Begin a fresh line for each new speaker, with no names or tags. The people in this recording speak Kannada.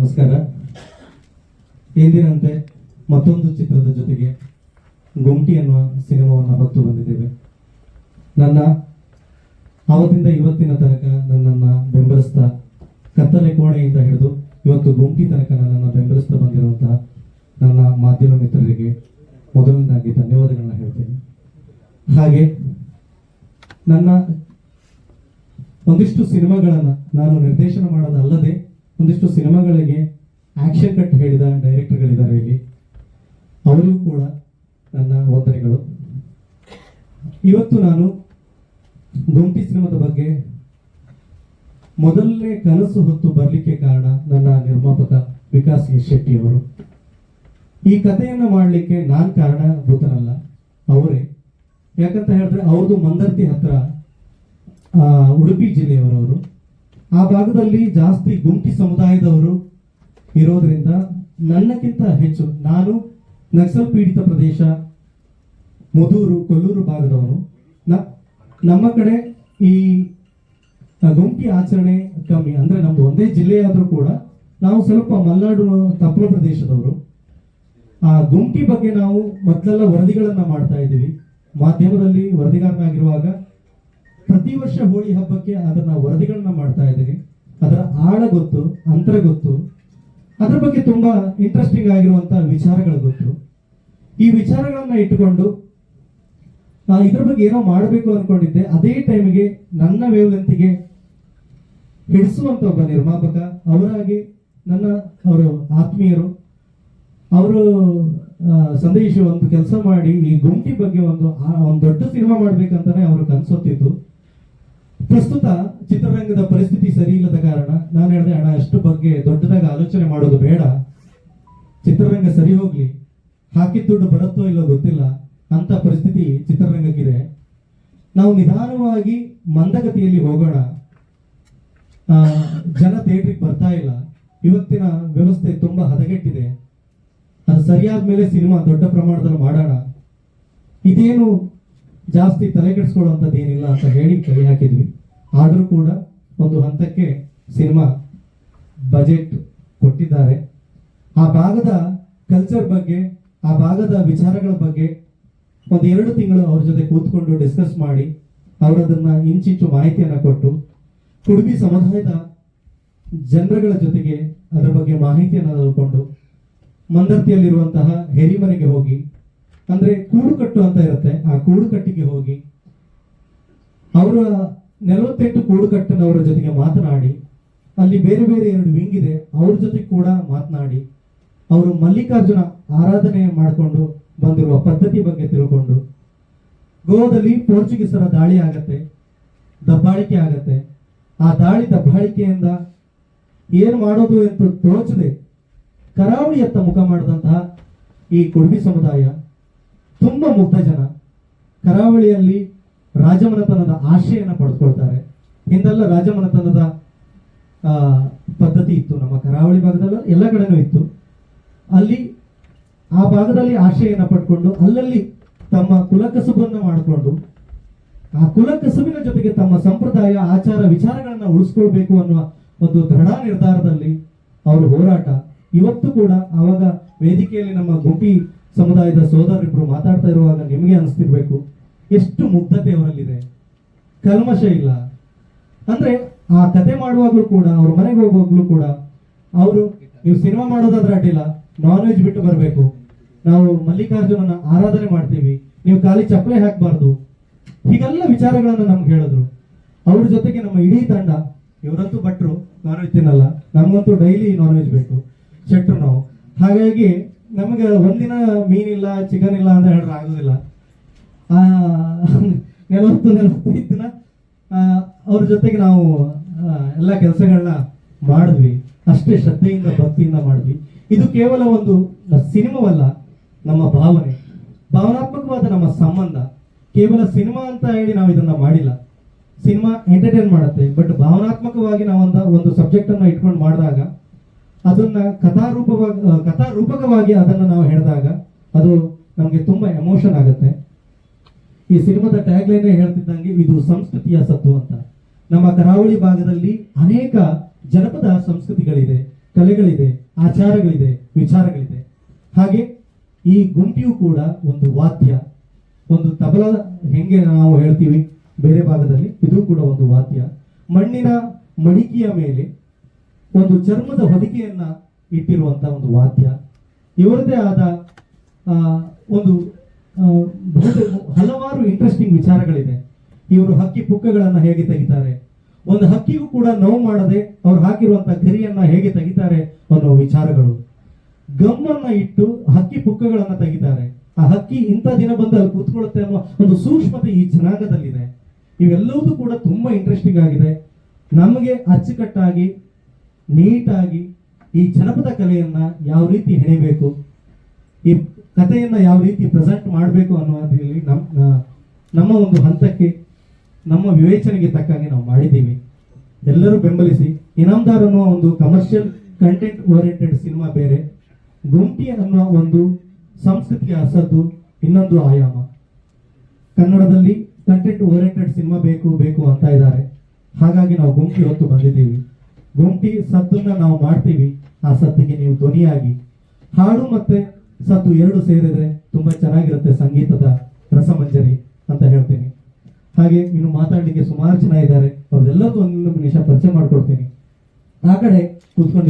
ನಮಸ್ಕಾರ. ಎಂದಿನಂತೆ ಮತ್ತೊಂದು ಚಿತ್ರದ ಜೊತೆಗೆ ಗುಂಟಿ ಅನ್ನುವ ಸಿನಿಮಾವನ್ನು ಹೊತ್ತು ಬಂದಿದ್ದೇವೆ. ನನ್ನ ಆವತ್ತಿಂದ ಇವತ್ತಿನ ತನಕ ನನ್ನನ್ನು ಬೆಂಬಲಿಸ್ತಾ ಕತ್ತಲೆ ಕೋಣೆಯಿಂದ ಹಿಡಿದು ಇವತ್ತು ಗುಂಟಿ ತನಕ ನನ್ನನ್ನು ಬೆಂಬಲಿಸ್ತಾ ಬಂದಿರುವಂತಹ ನನ್ನ ಮಾಧ್ಯಮ ಮಿತ್ರರಿಗೆ ಮೊದಲನೇದಾಗಿ ಧನ್ಯವಾದಗಳನ್ನ ಹೇಳ್ತೇನೆ. ಹಾಗೆ ನನ್ನ ಒಂದಿಷ್ಟು ಸಿನಿಮಾಗಳನ್ನ ನಾನು ನಿರ್ದೇಶನ ಮಾಡೋದಲ್ಲದೆ ಒಂದಿಷ್ಟು ಸಿನಿಮಾಗಳಿಗೆ ಆಕ್ಷನ್ ಕಟ್ ಹೇಳಿದ ಡೈರೆಕ್ಟರ್ಗಳಿದ್ದಾರೆ ಇಲ್ಲಿ. ಅವರಿಗೂ ಕೂಡ ನನ್ನ ವಂದನೆಗಳು. ಇವತ್ತು ನಾನು ಗುಂಪಿ ಸಿನಿಮಾದ ಬಗ್ಗೆ ಮೊದಲನೇ ಕನಸು ಹೊತ್ತು ಬರಲಿಕ್ಕೆ ಕಾರಣ ನನ್ನ ನಿರ್ಮಾಪಕ ವಿಕಾಸ್ ಶೆಟ್ಟಿ ಅವರು. ಈ ಕಥೆಯನ್ನು ಮಾಡಲಿಕ್ಕೆ ನಾನು ಕಾರಣಭೂತನಲ್ಲ, ಅವರೇ. ಯಾಕಂತ ಹೇಳಿದ್ರೆ ಅವ್ರದ್ದು ಮಂದರ್ತಿ ಹತ್ರ ಉಡುಪಿ ಜಿಲ್ಲೆಯವರವರು. ಆ ಭಾಗದಲ್ಲಿ ಜಾಸ್ತಿ ಗುಂಪಿ ಸಮುದಾಯದವರು ಇರೋದ್ರಿಂದ ನನ್ನಕ್ಕಿಂತ ಹೆಚ್ಚು ನಾನು ನಕ್ಸಲ್ ಪೀಡಿತ ಪ್ರದೇಶ, ಮುದೂರು, ಕೊಲ್ಲೂರು ಭಾಗದವನು. ನಮ್ಮ ಕಡೆ ಈ ಗುಂಪಿ ಆಚರಣೆ ಕಮ್ಮಿ. ಅಂದ್ರೆ ನಮ್ದು ಒಂದೇ ಜಿಲ್ಲೆಯಾದರೂ ಕೂಡ ನಾವು ಸ್ವಲ್ಪ ಮಲ್ನಾಡು ತಪ್ಪಲ ಪ್ರದೇಶದವರು. ಆ ಗುಂಪಿ ಬಗ್ಗೆ ನಾವು ಮೊದಲೆಲ್ಲ ವರದಿಗಳನ್ನು ಮಾಡ್ತಾ ಇದ್ದೀವಿ. ಮಾಧ್ಯಮದಲ್ಲಿ ವರದಿಗಾರನಾಗಿರುವಾಗ ಪ್ರತಿ ವರ್ಷ ಹೋಳಿ ಹಬ್ಬಕ್ಕೆ ಅದನ್ನ ವರದಿಗಳನ್ನ ಮಾಡ್ತಾ ಇದ್ದೀನಿ. ಅದರ ಆಳ ಗೊತ್ತು, ಅಂತರ ಗೊತ್ತು, ಅದರ ಬಗ್ಗೆ ತುಂಬಾ ಇಂಟ್ರೆಸ್ಟಿಂಗ್ ಆಗಿರುವಂತ ವಿಚಾರಗಳು ಗೊತ್ತು. ಈ ವಿಚಾರಗಳನ್ನ ಇಟ್ಟುಕೊಂಡು ಇದ್ರ ಬಗ್ಗೆ ಏನೋ ಮಾಡಬೇಕು ಅನ್ಕೊಂಡಿದ್ದೆ. ಅದೇ ಟೈಮ್ಗೆ ನನ್ನ ವೇವ್ಲೆಂತಿಗೆ ಹಿಡಿಸುವಂತ ಒಬ್ಬ ನಿರ್ಮಾಪಕ, ಅವರಾಗಿ ನನ್ನ ಅವರು ಆತ್ಮೀಯರು, ಅವರು ಸಂದೇಶ ಒಂದು ಕೆಲಸ ಮಾಡಿ ಈ ಗುಂಪಿ ಬಗ್ಗೆ ಒಂದು ಒಂದು ದೊಡ್ಡ ಸಿನಿಮಾ ಮಾಡ್ಬೇಕಂತಾನೆ ಅವರು ಕನ್ಸೊತ್ತಿದ್ದು. ಪ್ರಸ್ತುತ ಚಿತ್ರರಂಗದ ಪರಿಸ್ಥಿತಿ ಸರಿ ಇಲ್ಲದ ಕಾರಣ ನಾನು ಹೇಳಿದೆ, ಅಣ್ಣ, ಅಷ್ಟು ಬಗ್ಗೆ ದೊಡ್ಡದಾಗಿ ಆಲೋಚನೆ ಮಾಡೋದು ಬೇಡ. ಚಿತ್ರರಂಗ ಸರಿ ಹೋಗ್ಲಿ. ಹಾಕಿದ ದುಡ್ಡು ಬರುತ್ತೋ ಇಲ್ಲೋ ಗೊತ್ತಿಲ್ಲ. ಅಂತ ಪರಿಸ್ಥಿತಿ ಚಿತ್ರರಂಗಕ್ಕಿದೆ. ನಾವು ನಿಧಾನವಾಗಿ ಮಂದಗತಿಯಲ್ಲಿ ಹೋಗೋಣ. ಜನ ಥಿಯೇಟ್ರಿಗೆ ಬರ್ತಾ ಇಲ್ಲ. ಇವತ್ತಿನ ವ್ಯವಸ್ಥೆ ತುಂಬಾ ಹದಗೆಟ್ಟಿದೆ. ಅದು ಸರಿಯಾದ ಮೇಲೆ ಸಿನಿಮಾ ದೊಡ್ಡ ಪ್ರಮಾಣದಲ್ಲಿ ಮಾಡೋಣ. ಇದೇನು ಜಾಸ್ತಿ ತಲೆ ಕೆಡಿಸ್ಕೊಳ್ಳುವಂಥದ್ದು ಏನಿಲ್ಲ ಅಂತ ಹೇಳಿ ಕೈ ಹಾಕಿದ್ವಿ. ಆದರೂ ಕೂಡ ಒಂದು ಹಂತಕ್ಕೆ ಸಿನಿಮಾ ಬಜೆಟ್ ಕೊಟ್ಟಿದ್ದಾರೆ. ಆ ಭಾಗದ ಕಲ್ಚರ್ ಬಗ್ಗೆ, ಆ ಭಾಗದ ವಿಚಾರಗಳ ಬಗ್ಗೆ ಒಂದು ಎರಡು ತಿಂಗಳು ಅವ್ರ ಜೊತೆ ಕೂತ್ಕೊಂಡು ಡಿಸ್ಕಸ್ ಮಾಡಿ, ಅವರದನ್ನ ಇಂಚಿಂಚು ಮಾಹಿತಿಯನ್ನು ಕೊಟ್ಟು ಕುಡುಬಿ ಸಮುದಾಯದ ಜನರುಗಳ ಜೊತೆಗೆ ಅದರ ಬಗ್ಗೆ ಮಾಹಿತಿಯನ್ನು ತಗೊಂಡು ಮಂದರ್ತಿಯಲ್ಲಿರುವಂತಹ ಹೆರಿಮನೆಗೆ ಹೋಗಿ, ಅಂದ್ರೆ ಕೂಡುಕಟ್ಟು ಅಂತ ಇರುತ್ತೆ, ಆ ಕೂಡುಕಟ್ಟಿಗೆ ಹೋಗಿ, ಅವರ ನಲವತ್ತೆಂಟು ಕೂಡುಕಟ್ಟನವರ ಜೊತೆಗೆ ಮಾತನಾಡಿ, ಅಲ್ಲಿ ಬೇರೆ ಬೇರೆ ಎರಡು ವಿಂಗ್ ಇದೆ, ಅವ್ರ ಜೊತೆ ಕೂಡ ಮಾತನಾಡಿ, ಅವರು ಮಲ್ಲಿಕಾರ್ಜುನ ಆರಾಧನೆ ಮಾಡಿಕೊಂಡು ಬಂದಿರುವ ಪದ್ಧತಿ ಬಗ್ಗೆ ತಿಳ್ಕೊಂಡು, ಗೋವಾದಲ್ಲಿ ಪೋರ್ಚುಗೀಸರ ದಾಳಿ ಆಗತ್ತೆ, ದಬ್ಬಾಳಿಕೆ ಆಗತ್ತೆ. ಆ ದಾಳಿ ದಬ್ಬಾಳಿಕೆಯಿಂದ ಏನು ಮಾಡೋದು ಅಂತ ತೋಚದೆ ಕರಾವಳಿಯತ್ತ ಮುಖ ಮಾಡಿದಂತಹ ಈ ಕುಡುಬಿ ಸಮುದಾಯ ತುಂಬಾ ಮುಗ್ಧ ಜನ. ಕರಾವಳಿಯಲ್ಲಿ ರಾಜಮನೆತನದ ಆಶ್ರಯನ ಪಡೆದುಕೊಳ್ತಾರೆ. ಹಿಂದೆಲ್ಲ ರಾಜಮನೆತನದ ಪದ್ಧತಿ ಇತ್ತು. ನಮ್ಮ ಕರಾವಳಿ ಭಾಗದಲ್ಲ, ಎಲ್ಲ ಕಡೆನೂ ಇತ್ತು. ಅಲ್ಲಿ ಆ ಭಾಗದಲ್ಲಿ ಆಶ್ರಯನ ಪಡ್ಕೊಂಡು, ಅಲ್ಲಲ್ಲಿ ತಮ್ಮ ಕುಲಕಸುಬನ್ನು ಮಾಡಿಕೊಂಡು, ಆ ಕುಲಕಸುಬಿನ ಜೊತೆಗೆ ತಮ್ಮ ಸಂಪ್ರದಾಯ, ಆಚಾರ, ವಿಚಾರಗಳನ್ನು ಉಳಿಸ್ಕೊಳ್ಬೇಕು ಅನ್ನುವ ಒಂದು ದೃಢ ನಿರ್ಧಾರದಲ್ಲಿ ಅವರ ಹೋರಾಟ. ಇವತ್ತು ಕೂಡ ಆವಾಗ ವೇದಿಕೆಯಲ್ಲಿ ನಮ್ಮ ಗುಂಪಿ ಸಮುದಾಯದ ಸೋದರಿಬ್ರು ಮಾತಾಡ್ತಾ ಇರುವಾಗ ನಿಮಗೆ ಅನಿಸ್ತಿರ್ಬೇಕು. ಎಷ್ಟು ಮುಗ್ಧತೆ ಅವರಲ್ಲಿದೆ. ಕಲ್ಮಶ ಇಲ್ಲ. ಅಂದ್ರೆ ಆ ಕತೆ ಮಾಡುವಾಗ್ಲೂ ಕೂಡ, ಅವ್ರ ಮನೆಗೆ ಹೋಗುವಾಗ್ಲೂ ಕೂಡ, ಅವರು ನೀವು ಸಿನಿಮಾ ಮಾಡೋದಾದ್ರೆ ಅಡ್ಡಿಲ್ಲ ನಾನ್ ವೆಜ್ ಬಿಟ್ಟು ಬರಬೇಕು. ನಾವು ಮಲ್ಲಿಕಾರ್ಜುನನ ಆರಾಧನೆ ಮಾಡ್ತೀವಿ, ನೀವು ಖಾಲಿ ಚಪ್ಪಲೆ ಹಾಕಬಾರ್ದು. ಹೀಗೆಲ್ಲ ವಿಚಾರಗಳನ್ನ ನಮ್ಗೆ ಹೇಳಿದ್ರು. ಅವ್ರ ಜೊತೆಗೆ ನಮ್ಮ ಇಡೀ ತಂಡ, ಇವರಂತೂ ಭಟ್ರು ನಾನ್ ವೆಜ್ ತಿನ್ನಲ್ಲ. ನಮಗಂತೂ ಡೈಲಿ ನಾನ್ ವೆಜ್ ಬೇಕು. ಶೆಟ್ರು ನಾವು. ಹಾಗಾಗಿ ನಮಗೆ ಒಂದಿನ ಮೀನಿಲ್ಲ ಚಿಕನ್ ಇಲ್ಲ ಅಂತ ಹೇಳಿದ್ರೆ ಆಗೋದಿಲ್ಲ. ಆ, ನಲವತ್ತು ಇದ್ದಿನ ಅವ್ರ ಜೊತೆಗೆ ನಾವು ಎಲ್ಲ ಕೆಲಸಗಳನ್ನ ಮಾಡಿದ್ವಿ. ಅಷ್ಟೇ ಶ್ರದ್ಧೆಯಿಂದ, ಭಕ್ತಿಯಿಂದ ಮಾಡಿದ್ವಿ. ಇದು ಕೇವಲ ಒಂದು ಸಿನಿಮಾವಲ್ಲ, ನಮ್ಮ ಭಾವನೆ. ಭಾವನಾತ್ಮಕವಾದ ನಮ್ಮ ಸಂಬಂಧ. ಕೇವಲ ಸಿನಿಮಾ ಅಂತ ಹೇಳಿ ನಾವು ಇದನ್ನ ಮಾಡಿಲ್ಲ. ಸಿನಿಮಾ ಎಂಟರ್ಟೈನ್ ಮಾಡುತ್ತೆ. ಬಟ್ ಭಾವನಾತ್ಮಕವಾಗಿ ನಾವೊಂದು ಒಂದು ಸಬ್ಜೆಕ್ಟ್ ಅನ್ನು ಇಟ್ಕೊಂಡು ಮಾಡಿದಾಗ, ಅದನ್ನ ಕಥಾರೂಪವಾಗಿ, ಕಥಾರೂಪಕವಾಗಿ ಅದನ್ನ ನಾವು ಹೇಳಿದಾಗ, ಅದು ನಮಗೆ ತುಂಬಾ ಎಮೋಷನ್ ಆಗುತ್ತೆ. ಈ ಸಿನಿಮಾದ ಟ್ಯಾಗ್ ಲೈನ್ ಹೇಳ್ತಿದ್ದಂಗೆ ಇದು ಸಂಸ್ಕೃತಿಯ ಸತ್ತು ಅಂತ. ನಮ್ಮ ಕರಾವಳಿ ಭಾಗದಲ್ಲಿ ಅನೇಕ ಜನಪದ ಸಂಸ್ಕೃತಿಗಳಿದೆ, ಕಲೆಗಳಿದೆ, ಆಚಾರಗಳಿದೆ, ವಿಚಾರಗಳಿದೆ. ಹಾಗೆ ಈ ಗುಂಪಿಯು ಕೂಡ ಒಂದು ವಾದ್ಯ, ಒಂದು ತಬಲ ಹೆಂಗೆ ನಾವು ಹೇಳ್ತೀವಿ ಬೇರೆ ಭಾಗದಲ್ಲಿ ಇದು ಕೂಡ ಒಂದು ವಾದ್ಯ. ಮಣ್ಣಿನ ಮಡಿಕೆಯ ಮೇಲೆ ಒಂದು ಚರ್ಮದ ಹೊದಿಕೆಯನ್ನ ಇಟ್ಟಿರುವಂತ ಒಂದು ವಾದ್ಯ. ಇವರದೇ ಆದ ಒಂದು ಹಲವಾರು ಇಂಟ್ರೆಸ್ಟಿಂಗ್ ವಿಚಾರಗಳಿದೆ. ಇವರು ಹಕ್ಕಿ ಪುಕ್ಕಗಳನ್ನು ಹೇಗೆ ತೆಗಿತಾರೆ? ಒಂದು ಹಕ್ಕಿಗೂ ಕೂಡ ನೋವು ಮಾಡದೆ ಅವ್ರು ಹಾಕಿರುವಂತ ಗರಿಯನ್ನ ಹೇಗೆ ತೆಗಿತಾರೆ ಅನ್ನೋ ವಿಚಾರಗಳು. ಗಮ್ಮನ್ನ ಇಟ್ಟು ಹಕ್ಕಿ ಪುಕ್ಕಗಳನ್ನ ತೆಗಿತಾರೆ. ಆ ಹಕ್ಕಿ ಇಂಥ ದಿನ ಬಂದು ಅಲ್ಲಿ ಕೂತ್ಕೊಳ್ಳುತ್ತೆ ಅನ್ನೋ ಒಂದು ಸೂಕ್ಷ್ಮತೆ ಈ ಜನಾಂಗದಲ್ಲಿದೆ. ಇವೆಲ್ಲವೂ ಕೂಡ ತುಂಬಾ ಇಂಟ್ರೆಸ್ಟಿಂಗ್ ಆಗಿದೆ. ನಮಗೆ ಅಚ್ಚುಕಟ್ಟಾಗಿ, ನೀಟಾಗಿ ಈ ಜನಪದ ಕಲೆಯನ್ನ ಯಾವ ರೀತಿ ಹೆಣಿಬೇಕು? ಈ ಕಥೆಯನ್ನು ಯಾವ ರೀತಿ ಪ್ರೆಸೆಂಟ್ ಮಾಡಬೇಕು ಅನ್ನೋದ್ರಲ್ಲಿ ನಮ್ಮ ನಮ್ಮ ಒಂದು ಹಂತಕ್ಕೆ, ನಮ್ಮ ವಿವೇಚನೆಗೆ ತಕ್ಕಂಗೆ ನಾವು ಮಾಡಿದ್ದೀವಿ. ಎಲ್ಲರೂ ಬೆಂಬಲಿಸಿ, ಇನಾಮ್ದಾರ್ ಅನ್ನುವ ಒಂದು ಕಮರ್ಷಿಯಲ್ ಕಂಟೆಂಟ್ ಓರಿಯೆಂಟೆಡ್ ಸಿನಿಮಾ ಬೇರೆ ಗುಂಪಿ ಅನ್ನುವ ಒಂದು ಸಂಸ್ಕೃತಿಯ ಹಸದ್ದು ಇನ್ನೊಂದು ಆಯಾಮ. ಕನ್ನಡದಲ್ಲಿ ಕಂಟೆಂಟ್ ಓರಿಯೆಂಟೆಡ್ ಸಿನಿಮಾ ಬೇಕು ಬೇಕು ಅಂತ ಇದ್ದಾರೆ. ಹಾಗಾಗಿ ನಾವು ಗುಂಪಿ ಹೊತ್ತು ಬಂದಿದ್ದೀವಿ. ಗುಂಪಿ ಸದ್ದನ್ನ ನಾವು ಮಾಡ್ತೀವಿ. ಆ ಸದ್ದಿಗೆ ನೀವು ಧ್ವನಿಯಾಗಿ. ಹಾಡು ಮತ್ತೆ ಸದ್ದು ಎರಡು ಸೇರಿದ್ರೆ ತುಂಬಾ ಚೆನ್ನಾಗಿರುತ್ತೆ ಸಂಗೀತದ ರಸಮಂಜರಿ ಅಂತ ಹೇಳ್ತೀನಿ. ಹಾಗೆ ಇನ್ನು ಮಾತಾಡಲಿಕ್ಕೆ ಸುಮಾರು ಜನ ಇದ್ದಾರೆ. ಅವ್ರದ್ದೆಲ್ಲದೂ ಒಂದು ನಿಮಿಷ ಪರಿಚಯ ಮಾಡ್ಕೊಡ್ತೀನಿ. ಆ ಕಡೆ ಕೂತ್ಕೊಂಡು